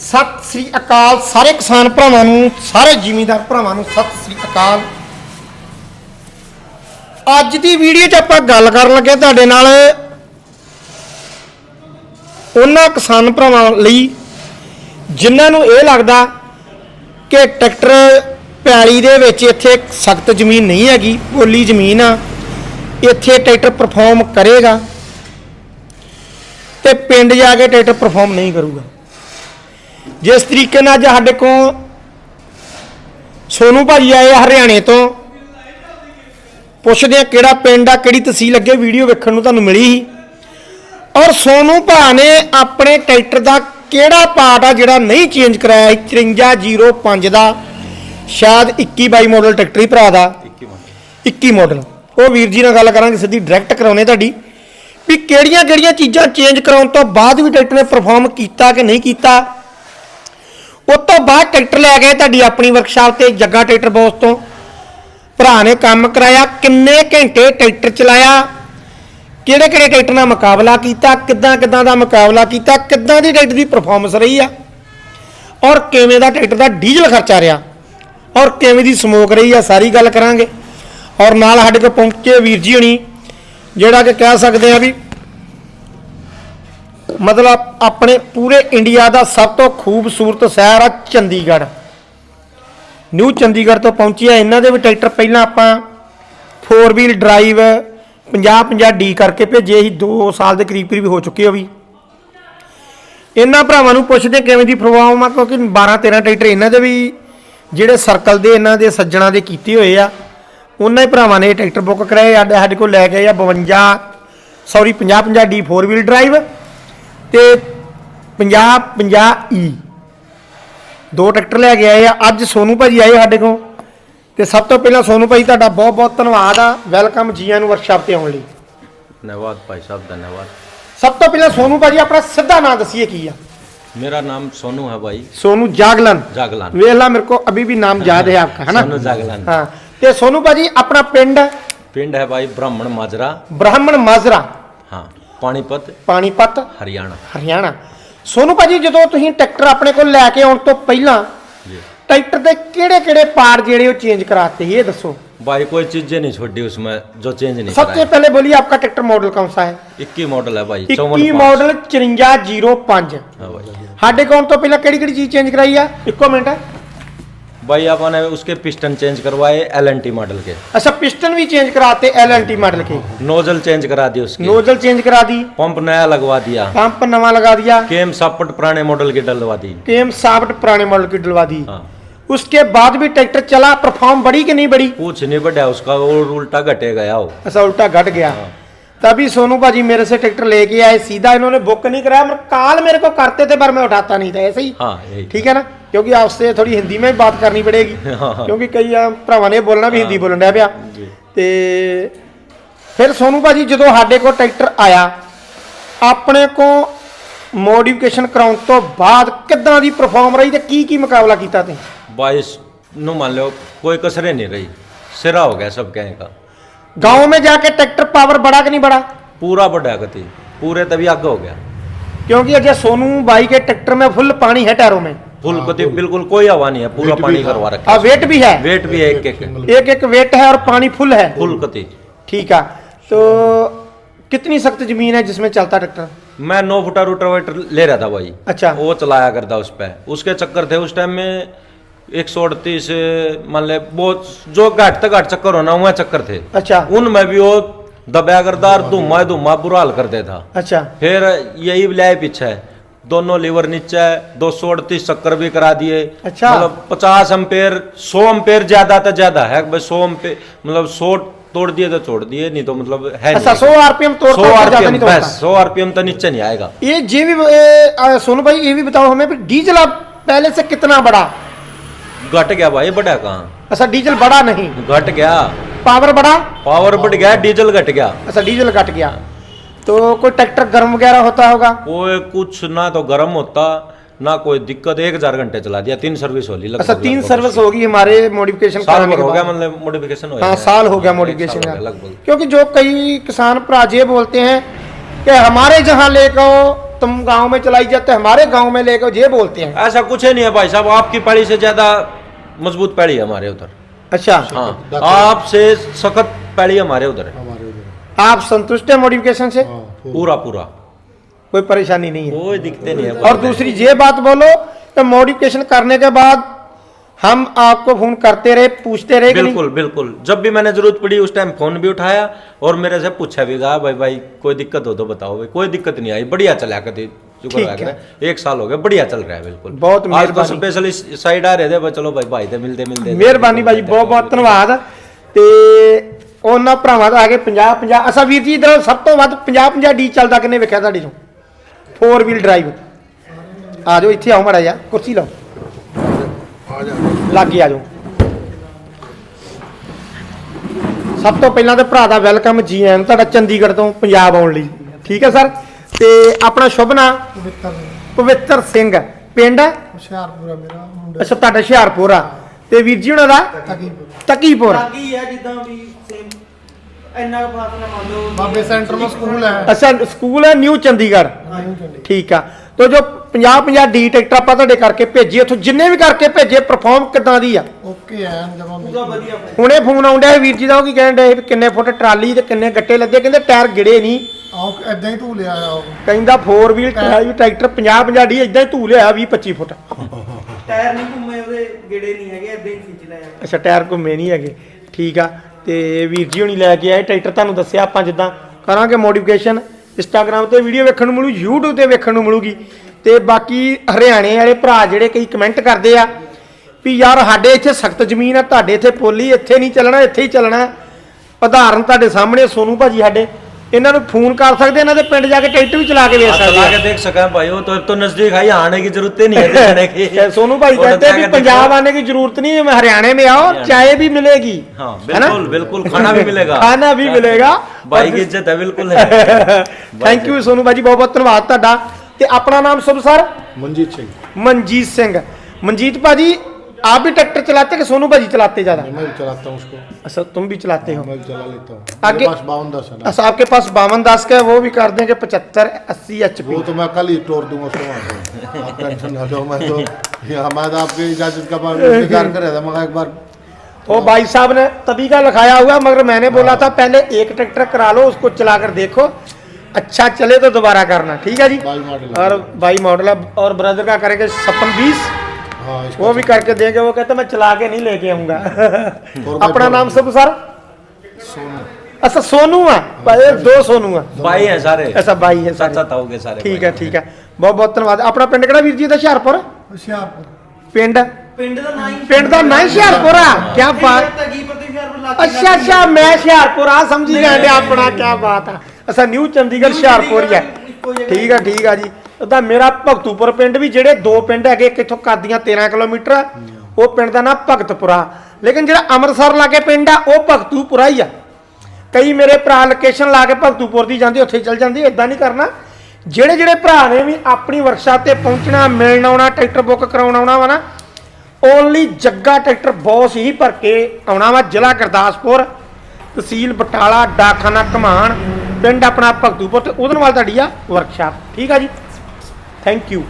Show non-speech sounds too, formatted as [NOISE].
ਸਤਿ ਸ੍ਰੀ ਅਕਾਲ ਸਾਰੇ ਕਿਸਾਨ ਭਰਾਵਾਂ ਨੂੰ, ਸਾਰੇ ਜ਼ਿਮੀਂਦਾਰ ਭਰਾਵਾਂ ਨੂੰ ਸਤਿ ਸ੍ਰੀ ਅਕਾਲ। ਅੱਜ ਦੀ ਵੀਡੀਓ 'ਚ ਆਪਾਂ ਗੱਲ ਕਰਨ ਲੱਗੇ ਤੁਹਾਡੇ ਨਾਲ ਉਹਨਾਂ ਕਿਸਾਨ ਭਰਾਵਾਂ ਲਈ ਜਿਨ੍ਹਾਂ ਨੂੰ ਇਹ ਲੱਗਦਾ ਕਿ ਟਰੈਕਟਰ ਪੈਲੀ ਦੇ ਵਿੱਚ ਇੱਥੇ ਸਖਤ ਜ਼ਮੀਨ ਨਹੀਂ ਹੈਗੀ, ਪੋਲੀ ਜ਼ਮੀਨ ਆ, ਇੱਥੇ ਟਰੈਕਟਰ ਪਰਫਾਰਮ ਕਰੇਗਾ ਤੇ ਪਿੰਡ ਜਾ ਕੇ ਟਰੈਕਟਰ ਪਰਫਾਰਮ ਨਹੀਂ ਕਰੂਗਾ। ਜਿਸ ਤਰੀਕੇ ਨਾਲ ਅੱਜ ਸਾਡੇ ਕੋਲ ਸੋਨੂ ਭਾਜੀ ਆਏ ਆ ਹਰਿਆਣੇ ਤੋਂ ਪੁੱਛਦੇ ਆ ਕਿਹੜਾ ਪਿੰਡ ਆ ਕਿਹੜੀ ਤਹਿਸੀਲ ਅੱਗੇ ਵੀਡੀਓ ਵੇਖਣ ਨੂੰ ਤੁਹਾਨੂੰ ਮਿਲੀ ਸੀ। ਔਰ ਸੋਨੂ ਭਾ ਨੇ ਆਪਣੇ ਟਰੈਕਟਰ ਦਾ ਕਿਹੜਾ ਪਾਰਟ ਆ ਜਿਹੜਾ ਨਹੀਂ ਚੇਂਜ ਕਰਾਇਆ ਸੀ? 5305 ਦਾ ਸ਼ਾਇਦ 21 22 ਮਾਡਲ ਟਰੈਕਟਰ ਹੀ ਭਰਾ ਦਾ। 21 ਮਾਡਲ ਉਹ ਵੀਰ ਜੀ ਨਾਲ ਗੱਲ ਕਰਾਂਗੇ ਸਿੱਧੀ ਡਾਇਰੈਕਟ ਕਰਾਉਣੇ ਤੁਹਾਡੀ। ਵੀ ਕਿਹੜੀਆਂ ਕਿਹੜੀਆਂ ਚੀਜ਼ਾਂ ਚੇਂਜ ਕਰਾਉਣ ਤੋਂ ਬਾਅਦ ਵੀ ਟਰੈਕਟਰ ਨੇ ਪਰਫਾਰਮ ਕੀਤਾ ਕਿ ਨਹੀਂ ਕੀਤਾ? ਉਸ ਤੋਂ ਬਾਅਦ ਟਰੈਕਟਰ ਲੈ ਗਏ ਤੁਹਾਡੀ ਆਪਣੀ ਵਰਕਸ਼ਾਪ ਤੇ ਜੱਗਾ ਟਰੈਕਟਰ ਬੋਸ ਤੋਂ। ਭਰਾ ਨੇ ਕੰਮ ਕਰਾਇਆ, ਕਿੰਨੇ ਘੰਟੇ ਟਰੈਕਟਰ ਚਲਾਇਆ ਕਿਹੜੇ ਕਿਹੜੇ ਟਰੈਕਟਰ ਨਾਲ ਮੁਕਾਬਲਾ ਕੀਤਾ ਕਿੱਦਾਂ ਕਿੱਦਾਂ ਦਾ ਮੁਕਾਬਲਾ ਕੀਤਾ, ਕਿੱਦਾਂ ਦੀ ਟਰੈਕਟਰ ਦੀ ਪਰਫਾਰਮੈਂਸ ਰਹੀ ਆ, ਔਰ ਕਿਵੇਂ ਦਾ ਟਰੈਕਟਰ ਦਾ ਡੀਜ਼ਲ ਖਰਚਾ ਰਿਹਾ, ਔਰ ਕਿਵੇਂ ਦੀ ਸਮੋਕ ਰਹੀ ਆ, ਸਾਰੀ ਗੱਲ ਕਰਾਂਗੇ। ਔਰ ਨਾਲ ਸਾਡੇ ਕੋਲ ਪਹੁੰਚੇ ਵੀਰ ਜੀ ਹਣੀ, ਜਿਹੜਾ ਕਿ ਕਹਿ ਸਕਦੇ ਆ ਵੀ ਮਤਲਬ ਆਪਣੇ ਪੂਰੇ ਇੰਡੀਆ ਦਾ ਸਭ ਤੋਂ ਖੂਬਸੂਰਤ ਸ਼ਹਿਰ ਆ ਚੰਡੀਗੜ੍ਹ। ਨਿਊ ਚੰਡੀਗੜ੍ਹ ਤੋਂ ਪਹੁੰਚੇ ਆ। ਇਹਨਾਂ ਦੇ ਵੀ ਟਰੈਕਟਰ ਪਹਿਲਾਂ ਆਪਾਂ 4 ਵੀਲ ਡਰਾਈਵ 50 50 ਡੀ ਕਰਕੇ ਭੇਜੇ ਸੀ। 2 ਸਾਲ ਦੇ ਕਰੀਬ ਕਰੀਬ ਹੋ ਚੁੱਕੇ ਹੋ ਵੀ। ਇਹਨਾਂ ਭਰਾਵਾਂ ਨੂੰ ਪੁੱਛਦੇ ਕਿਵੇਂ ਦੀ ਪ੍ਰੋਗਰਾਮ ਆ, ਕਿਉਂਕਿ 12 13 ਟਰੈਕਟਰ ਇਹਨਾਂ ਦੇ ਵੀ ਜਿਹੜੇ ਸਰਕਲ ਦੇ, ਇਹਨਾਂ ਦੇ ਸੱਜਣਾ ਦੇ ਕੀਤੇ ਹੋਏ ਆ। ਉਹਨਾਂ ਹੀ ਭਰਾਵਾਂ ਨੇ ਇਹ ਟਰੈਕਟਰ ਬੁੱਕ ਕਰਾਏ ਸਾਡੇ ਸਾਡੇ ਕੋਲ ਲੈ ਕੇ ਆ 52 ਸੌਰੀ 50 50 ਡੀ 4 ਵੀਲ ਡਰਾਈਵ ਤੇ 50 50 ਈ ਦੋ ਟਰੈਕਟਰ ਲੈ ਕੇ ਆਏ ਆ ਅੱਜ ਸੋਨੂ ਭਾਜੀ ਆਏ ਸਾਡੇ ਕੋਲ ਤੇ ਸਭ ਤੋਂ ਪਹਿਲਾਂ ਸੋਨੂ ਭਾਜੀ ਤੁਹਾਡਾ ਬਹੁਤ ਬਹੁਤ ਧੰਨਵਾਦ ਆ ਵੈਲਕਮ ਜੀਆਂ ਨੂੰ ਵਰਕਸ਼ਾਪ ਤੇ ਆਉਣ ਲਈ धन्यवाद भाई साहब धन्यवाद ਸਭ ਤੋਂ ਪਹਿਲਾਂ ਸੋਨੂ ਭਾਜੀ ਆਪਣਾ ਸਿੱਧਾ ਨਾਮ ਦੱਸੀਏ ਕੀ ਆ मेरा नाम सोनू है भाई सोनू जागलन जागलान ਵੇਖ ਲਾ ਮੇਰੇ ਕੋ अभी भी नाम याद है आपका है ना सोनू जागलान हाँ ਤੇ ਸੋਨੂ ਭਾਜੀ ਆਪਣਾ ਪਿੰਡ पिंड है भाई ब्राह्मण माजरा ਬ੍ਰਾਹਮਣ ਮਾਜਰਾ हाँ पानीपत ਪਾਣੀਪਤ हरियाणा ਹਰਿਆਣਾ ਸੋਨੂ ਭਾਜੀ ਜਦੋਂ ਤੁਸੀਂ ਟਰੈਕਟਰ ਆਪਣੇ ਕੋਲ ਲੈ ਕੇ ਆਉਣ ਤੋਂ ਪਹਿਲਾਂ जी ਟਰੈਕਟਰ ਦੇ ਕਿਹੜੇ ਕਿਹੜੇ ਪਾਰਟ ਜਿਹੜੇ ਉਹ ਚੇਂਜ ਕਰਾਤੇ ਸੀ ਇਹ ਦੱਸੋ भाई कोई चीजें नहीं छोड़ी उसमें जो चेंज नहीं सबसे कराई पहले बोलिए आपका ट्रैक्टर मॉडल कौन सा है इक्की मॉडल है भाई 21 ਮਾਡਲ 5405 हाँ भाई ਸਾਡੇ ਕੋਲ ਤੋਂ ਪਹਿਲਾਂ ਕਿਹੜੀ ਕਿਹੜੀ ਚੀਜ਼ ਚੇਂਜ ਕਰਾਈ ਆ ਇੱਕੋ ਮਿੰਟ भाई अपन उसके पिस्टन चेंज करवाए एल मॉडल के। अच्छा पिस्टन भी चेंज कराते एल एन टी मॉडल के। नोजल चेंज करा दिए उसके। नोजल चेंज करा दी। पंप नया लगवा दिया। पंप नवा लगा दिया। केम सापट पुराने मॉडल की डलवा दी। केम साफ्ट पुराने मॉडल की डलवा दी। हाँ। उसके बाद भी ट्रैक्टर चला परफॉर्म बढ़ी कि नहीं बढ़ी कुछ नहीं बढ़िया उसका और उल्टा घटे गया हो ऐसा उल्टा घट गया। तभी सोनू भाजी मेरे से ट्रैक्टर लेके आए। सीधा इन्होंने बुक नहीं कराया कॉल मेरे को करते थे पर मैं उठाता नहीं था ऐसे ही। हाँ ठीक है ना? क्योंकि आपसे थोड़ी हिंदी में भी बात करनी पड़ेगी हाँ, हाँ। ਕਿਉਂਕਿ ਕਈ ਆ ਭਰਾਵਾਂ ਨੇ ਬੋਲਣਾ ਵੀ ਹਿੰਦੀ ਬੋਲਣ ਡਿਆ ਪਿਆ ਜੀ। ਤੇ ਫਿਰ ਸੋਨੂ ਭਾਜੀ ਜਦੋਂ ਸਾਡੇ ਕੋਲ ਟਰੈਕਟਰ ਆਇਆ ਆਪਣੇ ਕੋ ਮੋਡੀਫਿਕੇਸ਼ਨ ਕਰਾਉਣ ਤੋਂ ਬਾਅਦ ਕਿੱਦਾਂ ਦੀ ਪਰਫਾਰਮ ਰਹੀ ਤੇ ਕੀ ਕੀ ਮੁਕਾਬਲਾ ਕੀਤਾ ਤੇ बाईस नु मान लो कोई कसरे नहीं रही सिरा हो गया सब कहें का गांव में जाके ट्रैक्टर पावर बढ़ा कि नहीं बढ़ा पूरा बढ़ा गति पूरे तभी आगे हो गया क्योंकि अजय सोनू भाई के ट्रैक्टर में फुल पानी है टायरों में फुल गति बिल्कुल कोई हवा नहीं है पूरा पानी करवा रखा और वेट भी है। वेट भी है एक एक। एक एक वेट है और पानी फुल है। फुल गति ठीक है। तो कितनी सख्त ज़मीन है जिसमें चलता ट्रैक्टर? मैं नौ फुटा रोटावेटर ले रहा था भाई। अच्छा। वो चलाया करता उस पर उसके चक्कर थे उस टाइम में एक सौ अड़तीस मान ले बहुत जो घाट तक घाट चक्कर होना वह चक्कर थे। अच्छा। उनमें भी वो दबाया करता और धुमा धुमा बुरा हाल कर देता। अच्छा। फिर यही लाए पीछे। दोनों लीवर नीचे दो सौ अड़तीस चक्कर भी करा दिए। अच्छा। मतलब पचास अम्पेयर सौ अम्पेयर ज़्यादा तो ज़्यादा है भाई सौ अम्पेयर मतलब सौ तोड़ दिए तो छोड़ दिए नहीं तो मतलब है अच्छा सौ आरपीएम सौ आरपीएम नहीं बस सौ आरपीएम तो नीचे नहीं आएगा। ये जी भी सोनू भाई ये भी बताओ हमें डीजल अब पहले से कितना बड़ा? घट गया भाई बढ़ा कहाँ? अच्छा डीजल बड़ा नहीं। घट गया। पावर बड़ा? पावर बढ़ गया डीजल घट गया। अच्छा डीजल घट गया। तो कोई ट्रैक्टर गर्म वगैरह होता होगा? कोई कुछ ना तो गर्म होता ना कोई दिक्कत एक हज़ार घंटे चला दिया तीन सर्विस होली लगभग- अच्छा तीन सर्विस होगी हमारे मॉडिफिकेशन साल कराने हो गया। मतलब मॉडिफिकेशन हो हाँ। गया। साल हो गया मॉडिफिकेशन साल लगभग। क्योंकि जो कई किसान भरा ये बोलते हैं कि हमारे जहाँ ले लेकर तुम गाँव में चलाई जाते हमारे गाँव में ले लेकर ये बोलते हैं। ऐसा कुछ ही नहीं है भाई साहब आपकी पैड़ी से ज़्यादा मज़बूत पैड़ी है हमारे उधर। अच्छा। हाँ आपसे सख्त पैड़ी हमारे उधर है। आप संतुष्ट है मॉडिफिकेशन से? हाँ, पूरा। पूरा कोई परेशानी नहीं है। कोई दिखते नहीं है और दूसरी ये बात बोलो तो मॉडिफिकेशन करने के बाद हम आपको फ़ोन करते रहे पूछते रहे बिल्कुल बिल्कुल। जब भी मैंने ज़रूरत पड़ी उस टाइम फ़ोन भी उठाया और मेरे से पूछा भी गया भाई भाई कोई दिक्कत हो तो बताओ भाई कोई दिक्कत नहीं आई बढ़िया चला कर एक साल हो गया बढ़िया चल रहा है बिल्कुल। बहुत स्पेशल तो साइड आ रहे थे चलो भाई भाई दे मिलते मिलते मेहरबानी भाई बहुत बहुत धन्यवाद। ਉਹਨਾਂ ਭਰਾਵਾਂ ਦਾ ਆ ਕੇ 50 50 ਅਸਾ ਵੀਰ ਜੀ ਇਧਰ ਸਭ ਤੋਂ ਵੱਧ 50 50 ਡੀ ਚੱਲਦਾ ਕਿੰਨੇ ਵੇਖਿਆ ਤੁਹਾਡੇ ਚੋਂ? 4 ਵੀਲ ਡਰਾਈਵ ਆ ਜਾਓ ਇੱਥੇ ਆਓ ਮੜਾ ਜਾ ਕੁਰਸੀ ਲਾਓ। जा ਲਾਗੇ ਆ ਜਾਓ। ਸਭ ਤੋਂ ਪਹਿਲਾਂ ਤੇ ਭਰਾ ਦਾ ਵੈਲਕਮ ਜੀ ਆਇਆਂ ਨੂੰ ਤੁਹਾਡਾ ਚੰਡੀਗੜ੍ਹ ਤੋਂ ਪੰਜਾਬ ਆਉਣ ਲਈ। ਠੀਕ ਹੈ ਸਰ? ਤੇ ਆਪਣਾ ਸ਼ੁਭ ਨਾਮ ਪਵਿੱਤਰ ਪਵਿੱਤਰ ਸਿੰਘ। ਪਿੰਡ? ਹੁਸ਼ਿਆਰਪੁਰਾ ਮੇਰਾ ਮੁੰਡਾ। ਅੱਛਾ ਤੁਹਾਡਾ ਹੁਸ਼ਿਆਰਪੁਰ ਆ। ਤੇ ਵੀਰ ਜੀ ਉਹਨਾਂ ਦਾ ਤਕੀਪੁਰ ਤਕੀਪੁਰ। ਲੱਗੀ ਹੈ ਜਿੱਦਾਂ ਵੀ ਸੇਮ ਇੰਨਾ ਕੁ ਫਾਸਲਾ ਮੰਨ ਲਓ ਬਾਬੇ ਸੈਂਟਰ ਮਾ ਸਕੂਲ ਹੈ। ਅੱਛਾ ਸਕੂਲ ਹੈ ਨਿਊ ਚੰਡੀਗੜ੍ਹ। ਨਿਊ ਚੰਡੀ ਠੀਕ ਆ। ਤੋ ਜੋ 50 50 ਡੀ ਟਿਕਟ ਆਪਾਂ ਤੁਹਾਡੇ ਕਰਕੇ ਭੇਜੀ ਉੱਥੋਂ ਜਿੰਨੇ ਵੀ ਕਰਕੇ ਭੇਜੇ ਪਰਫਾਰਮ ਕਿਦਾਂ ਦੀ ਆ? ਓਕੇ ਹੈ ਜਮਾ ਪੂਰਾ ਵਧੀਆ ਹੁਣੇ ਫੋਨ ਆਉਂਦਾ ਵੀਰ ਜੀ ਦਾ ਉਹ ਕੀ ਕਹਿਣ ਵੀ ਕਿੰਨੇ ਫੁੱਟ ਟਰਾਲੀ ਤੇ ਕਿੰਨੇ ਗੱਟੇ ਲੱਗੇ ਕਹਿੰਦੇ ਟਾਇਰ ਗਿੜੇ ਨਹੀਂ। ਆਓ ਐਦਾਂ ਹੀ ਧੂ ਲਿਆ ਆਓ ਕਹਿੰਦਾ 4 ਵੀਲ ਟਰਾਲੀ ਟਰੈਕਟਰ 50 50 ਡੀ ਇਦਾਂ ਹੀ ਧੂ ਲਿਆ 20 25 ਫੁੱਟ। ਟਾਇਰ ਨਹੀਂ ਘੁੰਮੇ, ਉਹਦੇ ਗੇੜੇ ਨਹੀਂ ਹੈਗੇ ਇਦਾਂ ਹੀ ਖਿੱਚ ਲਿਆ। ਅੱਛਾ, ਟਾਇਰ ਘੁੰਮੇ ਨਹੀਂ ਹੈਗੇ। ਠੀਕ ਆ। ਤੇ ਵੀਰ ਜੀ ਹੁਣੀ ਲੈ ਕੇ ਆਏ, ਟਰੈਕਟਰ ਤੁਹਾਨੂੰ ਦੱਸਿਆ ਆਪਾਂ ਜਿੱਦਾਂ ਕਰਾਂਗੇ ਮੋਡੀਫਿਕੇਸ਼ਨ ਇੰਸਟਾਗ੍ਰam ਤੇ ਵੀਡੀਓ ਵੇਖਣ ਨੂੰ ਮਿਲੂ, YouTube ਤੇ ਵੇਖਣ ਨੂੰ ਮਿਲੂਗੀ। ਤੇ ਬਾਕੀ ਹਰਿਆਣੇ ਵਾਲੇ ਭਰਾ ਜਿਹੜੇ ਕਈ ਕਮੈਂਟ ਕਰਦੇ ਆ ਵੀ ਯਾਰ ਸਾਡੇ ਇੱਥੇ ਸਖਤ ਜ਼ਮੀਨ ਆ, ਤੁਹਾਡੇ ਇੱਥੇ ਪੋਲੀ ਇੱਥੇ ਨਹੀਂ ਚੱਲਣਾ, ਇੱਥੇ ਹੀ ਚੱਲਣਾ। ਉਦਾਹਰਨ ਤੁਹਾਡੇ ਸਾਹਮਣੇ ਸੋਨੂ ਭਾਜੀ ਸਾਡੇ। ਇਹਨਾਂ ਨੂੰ ਫੋਨ ਕਰ ਸਕਦੇ ਇਹਨਾਂ ਦੇ ਪਿੰਡ ਜਾ ਕੇ ਟਰੈਕਟਰ ਵੀ ਚਲਾ ਕੇ ਵੇਖ हाँ, ਸਕਦੇ चला ਆ के देख सका भाई वो तो तो नजदीक है यहाँ आने की जरूरत ही नहीं है देखने की ए, सोनू भाई वो [LAUGHS] तो कहते हैं जाके कि पंजाब देखो। आने की जरूरत नहीं है हरियाणा में आओ चाय भी मिलेगी हाँ है ना? बिल्कुल बिल्कुल खाना भी मिलेगा ਖਾਣਾ ਵੀ ਮਿਲੇਗਾ भाई की इज्जत है बिल्कुल है ਥੈਂਕ ਯੂ ਸੋਨੂ ਭਾਜੀ ਬਹੁਤ ਬਹੁਤ ਧੰਨਵਾਦ ਤੁਹਾਡਾ ਤੇ ਆਪਣਾ ਨਾਮ ਸ਼ੁਭ ਸਰ मंजीत सिंह ਮਨਜੀਤ ਸਿੰਘ ਮਨਜੀਤ ਭਾਜੀ आप भी ट्रैक्टर चलाते कि सोनू भाजी चलाते ज़्यादा? मैं भी चलाता हूँ उसको। अच्छा तुम भी चलाते हो? मैं भी चला लेता हूँ। आगे- पास बावन दस है ना। अच्छा आपके पास बावन दास का है वो भी कर देंगे पचहत्तर अस्सी एच वो तो मैं कल ही तोड़ दूँगा उसको आप टेंशन ना लो मैं तो मैं तो इजाज़त का बार इंतज़ार कर रहा था मगर एक बार वो भाई साहब ने तभी का लिखाया हुआ मगर मैंने बोला था पहले एक ट्रैक्टर करा लो उसको चला कर देखो। अच्छा चले तो दोबारा करना ठीक है जी? और भाई मॉडल है और ब्रदर का करेंगे छप्पन बीस। हाँ इसका वो भी करके देंगे वो कहते मैं चला के नहीं लेके आऊंगा भाई अपना फोर। नाम सब सर सोनू अच्छा सोनू है भाई दो सोनू है भाई हैं सारे ऐसा भाई है सारे। चाचा ताऊ के सारे ਠੀਕ भाई ਹੈ ਠੀਕ ਹੈ ਬਹੁਤ ਬਹੁਤ ਧੰਨਵਾਦ ਆਪਣਾ ਪਿੰਡ ਕਿਹੜਾ ਵੀਰ ਜੀ ਦਾ ਹੁਸ਼ਿਆਰਪੁਰ ਹੁਸ਼ਿਆਰਪੁਰ ਪਿੰਡ ਪਿੰਡ ਦਾ ਨਾਂ ਹੀ ਪਿੰਡ ਦਾ ਨਾਂ ਹੀ ਹੁਸ਼ਿਆਰਪੁਰ ਆ ਕੀ ਬਾਤ ਤਗੀ ਪਰ ਤੇ ਹੁਸ਼ਿਆਰਪੁਰ ਲੱਗੀ ਅੱਛਾ ਅੱਛਾ ਮੈਂ ਹੁਸ਼ਿਆਰਪੁਰ ਆ ਸਮਝੀ ਜਾਂਦੇ ਆਪਣਾ ਕੀ ਬਾਤ ਆ ਅਸਾਂ ਨਿਊ ਚੰਡੀਗੜ੍ਹ ਹੁਸ਼ਿਆਰਪੁਰ ਹੀ ਹੈ ਠੀਕ ਆ ਠੀਕ ਆ ਜੀ ਉਹਦਾ ਮੇਰਾ ਭਗਤੂਪੁਰ ਪਿੰਡ ਵੀ ਜਿਹੜੇ ਦੋ ਪਿੰਡ ਹੈਗੇ ਇੱਕ ਇੱਥੋਂ ਕਾਦੀਆਂ 13 ਕਿਲੋਮੀਟਰ ਆ, ਉਹ ਪਿੰਡ ਦਾ ਨਾਮ ਭਗਤਪੁਰਾ। ਲੇਕਿਨ ਜਿਹੜਾ ਅੰਮ੍ਰਿਤਸਰ ਲਾਗੇ ਪਿੰਡ ਆ ਉਹ ਭਗਤੂਪੁਰਾ ਹੀ ਆ। ਕਈ ਮੇਰੇ ਭਰਾ ਲੋਕੇਸ਼ਨ ਲਾ ਕੇ ਭਗਤੂਪੁਰ ਦੀ ਜਾਂਦੇ ਉੱਥੇ ਚਲ ਜਾਂਦੇ ਇਦਾਂ ਨਹੀਂ ਕਰਨਾ। ਜਿਹੜੇ ਜਿਹੜੇ ਭਰਾ ਨੇ ਵੀ ਆਪਣੀ ਵਰਕਸ਼ਾਪ ਤੇ ਪਹੁੰਚਣਾ ਮਿਲਣ ਆਉਣਾ ਟਰੈਕਟਰ ਬੁੱਕ ਕਰਾਉਣ ਆਉਣਾ ਵਾ ਨਾ ਓਨਲੀ ਜੱਗਾ ਟਰੈਕਟਰ ਬੌਸ ਹੀ ਭਰ ਕੇ ਆਉਣਾ ਵਾ ਜ਼ਿਲ੍ਹਾ ਗੁਰਦਾਸਪੁਰ ਤਹਿਸੀਲ ਬਟਾਲਾ ਡਾਕਖਾਨਾ ਕਮਾਨ ਪਿੰਡ ਆਪਣਾ ਭਗਤੂਪੁਰ ਤੇ ਉਹਦੇ ਨਾਲ ਤੁਹਾਡੀ ਆ ਵਰਕਸ਼ਾਪ ਠੀਕ ਆ ਜੀ? Thank you